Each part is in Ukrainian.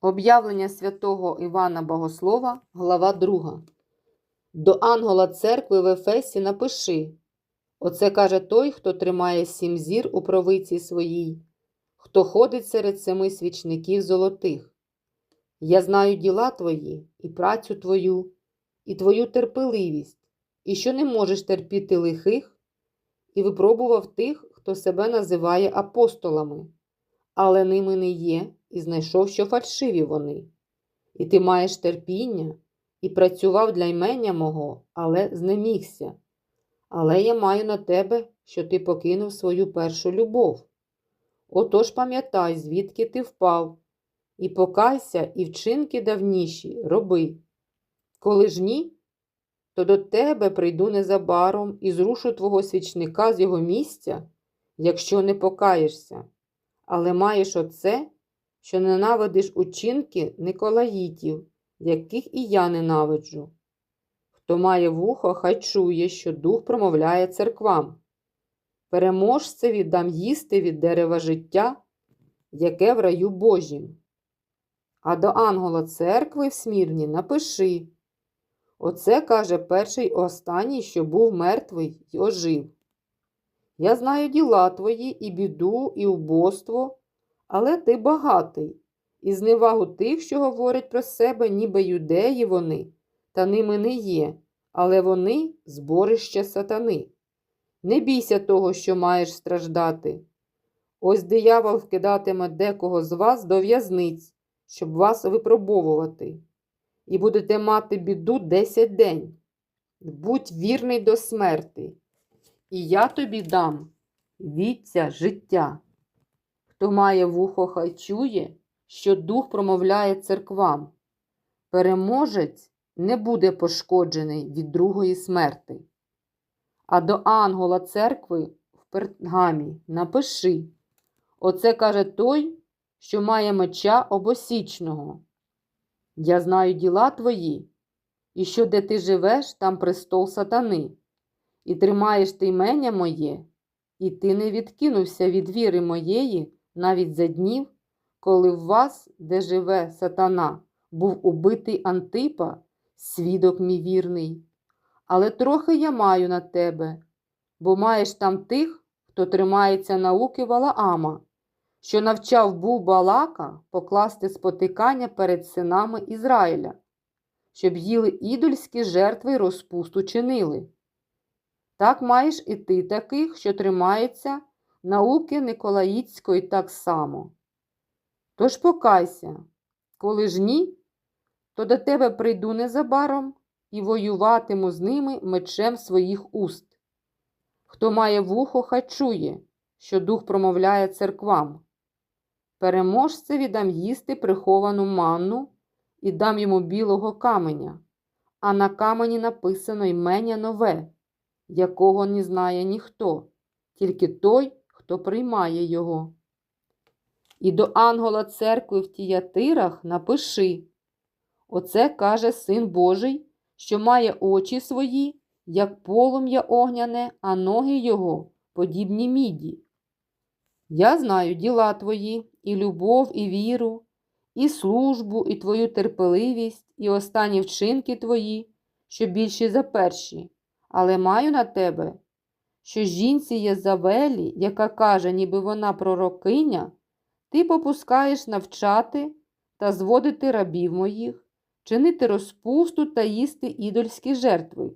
Об'явлення святого Івана Богослова, глава 2. До ангела церкви в Ефесі напиши. Оце каже той, хто тримає сім зір у провиці своїй, хто ходить серед семи свічників золотих. Я знаю діла твої, і працю твою, і твою терпеливість, і що не можеш терпіти лихих, і випробував тих, хто себе називає апостолами, але ними не є, і знайшов, що фальшиві вони. І ти маєш терпіння, і працював для ймення мого, але знемігся. Але я маю на тебе, що ти покинув свою першу любов. Отож пам'ятай, звідки ти впав, і покайся, і вчинки давніші роби. Коли ж ні, то до тебе прийду незабаром і зрушу твого свічника з його місця, якщо не покаєшся. Але маєш оце, що ненавидиш учинки Николаїтів, яких і я ненавиджу. Хто має вухо, хай чує, що дух промовляє церквам. Переможцеві дам їсти від дерева життя, яке в раю Божім. А до ангела церкви в смірні напиши. Оце каже перший і останній, що був мертвий й ожив. Я знаю діла твої, і біду, і убоство, але ти багатий, і зневагу тих, що говорять про себе, ніби юдеї вони, та ними не є, але вони зборище сатани. Не бійся того, що маєш страждати. Ось диявол вкидатиме декого з вас до в'язниць, щоб вас випробовувати, і будете мати біду десять день. Будь вірний до смерти, і я тобі дам віця життя. Хто має вухо, хай чує, що дух промовляє церквам. Переможець не буде пошкоджений від другої смерти. А до ангела церкви в пергамі напиши. Оце каже той, що має меча обосічного. Я знаю діла твої, і що де ти живеш, там престол сатани, і тримаєш ти імення моє, і ти не відкинувся від віри моєї навіть за днів, коли в вас, де живе сатана, був убитий Антипа, свідок мій вірний. Але трохи я маю на тебе, бо маєш там тих, хто тримається науки Валаама, що навчав був Балака покласти спотикання перед синами Ізраїля, щоб їли ідольські жертви й розпусту чинили. Так маєш і ти таких, що тримаються науки Николаїцької так само. Тож покайся, коли ж ні, то до тебе прийду незабаром і воюватиму з ними мечем своїх уст. Хто має вухо, хай чує, що дух промовляє церквам. Переможцеві дам їсти приховану манну і дам йому білого каменя, а на камені написано ймення нове, якого не знає ніхто, тільки той, хто приймає його. І до ангела церкви в тіятирах напиши. Оце каже Син Божий, що має очі свої, як полум'я огняне, а ноги його подібні міді. Я знаю діла твої, і любов, і віру, і службу, і твою терпеливість, і останні вчинки твої, що більші за перші, але маю на тебе, що жінці Єзавелі, яка каже, ніби вона пророкиня, ти попускаєш навчати та зводити рабів моїх, чинити розпусту та їсти ідольські жертви.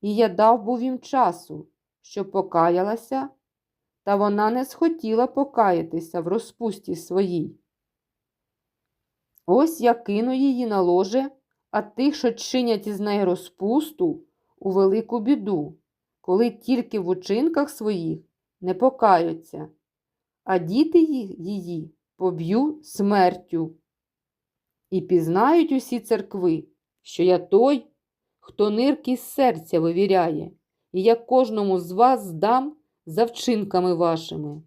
І я дав був їм часу, щоб покаялася, та вона не схотіла покаятися в розпусті своїй. Ось я кину її на ложе, а тих, що чинять із неї розпусту, у велику біду, коли тільки в учинках своїх не покаються, а діти її поб'ю смертю. І пізнають усі церкви, що я той, хто нирки з серця вивіряє, і я кожному з вас здам за вчинками вашими.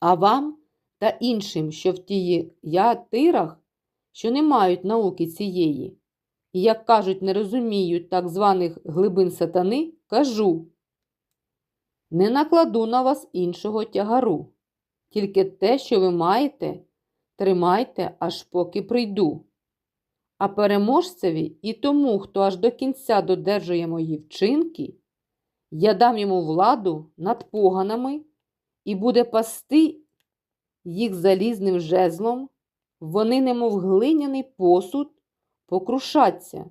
А вам та іншим, що в тії я тирах, що не мають науки цієї, як кажуть, не розуміють так званих глибин сатани, кажу не накладу на вас іншого тягару, тільки те, що ви маєте, тримайте, аж поки прийду. А переможцеві і тому, хто аж до кінця додержує мої вчинки, я дам йому владу над поганами і буде пасти їх залізним жезлом, вони, немов глиняний посуд, покрушаться,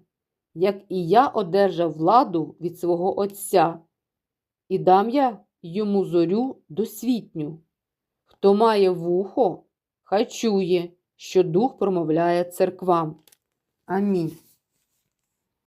як і я одержав владу від свого Отця, і дам я йому зорю досвітню. Хто має вухо, хай чує, що Дух промовляє церквам. Амінь.